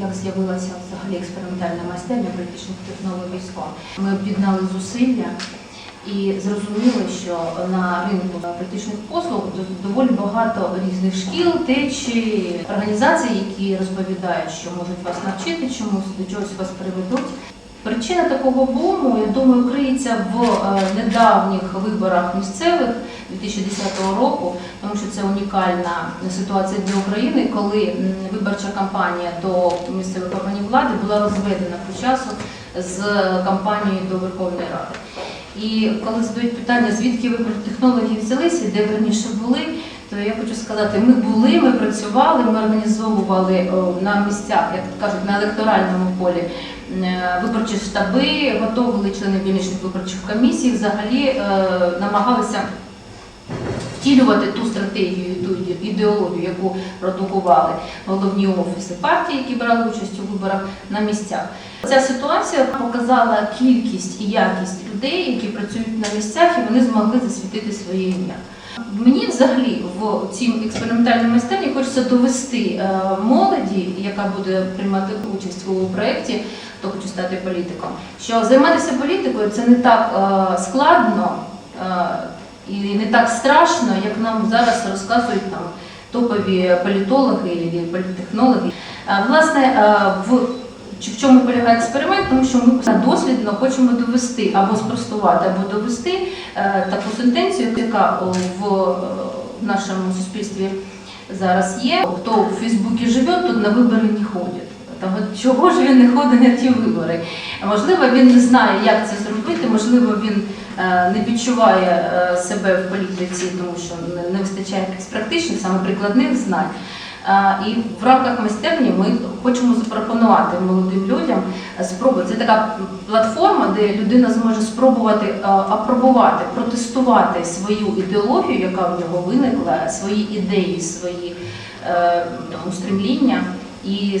Як з'явилася взагалі експериментальна майстерня політичних технологій СКО? Ми об'єднали зусилля і зрозуміли, що на ринку політичних послуг доволі багато різних шкіл, течій, організацій, які розповідають, що можуть вас навчити чомусь, до чогось вас приведуть. Причина такого буму, я думаю, криється в е, недавніх виборах місцевих 2010 року, тому що це унікальна ситуація для України, коли виборча кампанія до місцевих органів влади була розведена по часу з кампанією до Верховної Ради. І коли задають питання, звідки ви технології взялися, де ви раніше були, то я хочу сказати, ми були, ми працювали, ми організовували на місцях, як кажуть, на електоральному полі е, виборчі штаби, готовили члени дільничних виборчих комісій, взагалі е, намагалися втілювати ту стратегію, ту ідеологію, яку продукували головні офіси партії, які брали участь у виборах на місцях. Ця ситуація показала кількість і якість людей, які працюють на місцях, і вони змогли засвітити своє ім'я. Мені взагалі в цій експериментальній майстерні хочеться довести е, молоді, яка буде приймати участь у проєкті, хто хоче стати політиком, що займатися політикою це не так е, складно е, і не так страшно, як нам зараз розказують там топові політологи і політтехнологи. Власне, в чи в чому полягає експеримент? Тому що ми дослідно хочемо довести або спростувати, або довести е, таку сентенцію, яка в е, нашому суспільстві зараз є. Хто в Фейсбуці живе, тут на вибори не ходить. От чого ж він не ходить на ті вибори? Можливо, він не знає, як це зробити, можливо, він е, не відчуває е, себе в політиці, тому що не вистачає якихось практичних, саме прикладних знань. І в рамках майстерні ми хочемо запропонувати молодим людям е, спробу. Це така платформа, де людина зможе спробувати е, апробувати, протестувати свою ідеологію, яка в нього виникла, свої ідеї, свої е, устремління. І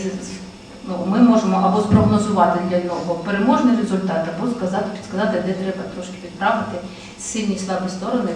ну, ми можемо або спрогнозувати для нього переможний результат, або сказати, підсказати, де треба трошки підправити сильні і слабі сторони.